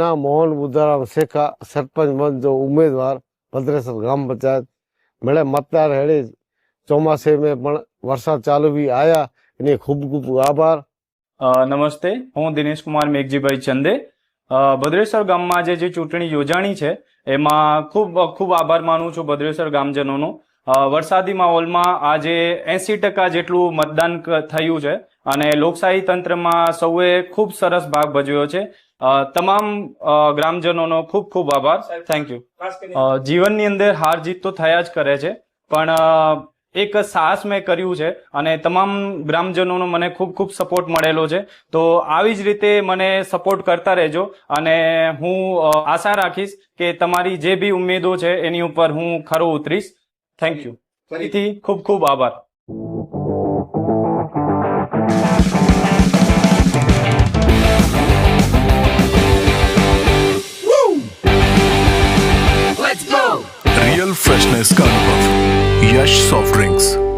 નામ મોહન બુદ્ધારામ શેખા સરપંચ પદ જો ઉમેદવાર, ભદ્રેસર ગ્રામ પંચાયત. મેળે મતદાર હેડી ચોમાસે મેં પણ વરસાદ ચાલુ બી આયા. એની ખૂબ ખૂબ આભાર. નમસ્તે. હું દિનેશ કુમાર મેઘજીભાઈ ચંદે. ભદ્રેસર ગામમાં જે ચૂંટણી યોજાણી છે, એમાં ખૂબ ખૂબ આભાર માનું છું ભદ્રેશ્વર ગામજનોનો. વરસાદી માહોલમાં આજે એંસી ટકા જેટલું મતદાન થયું છે અને લોકશાહી તંત્રમાં સૌએ ખૂબ સરસ ભાગ ભજવ્યો છે. તમામ ગ્રામજનોનો ખૂબ ખૂબ આભાર. થેન્ક યુ જીવનની અંદર હાર જીત તો થયા જ કરે છે પણ એક સાહસ મેં કર્યું છે અને તમામ ગ્રામજનોનો મને ખૂબ ખૂબ સપોર્ટ મળેલો છે. તો આવી જ રીતે મને સપોર્ટ કરતા રહેજો અને હું આશા રાખીશ કે તમારી જે બી ઉમેદો છે એની ઉપર હું ખરો ઉતરીશ. થેન્ક યુ ફરીથી ખૂબ ખૂબ આભાર रियल फ्रेशनेस का अनुभव यश सॉफ्ट ड्रिंक्स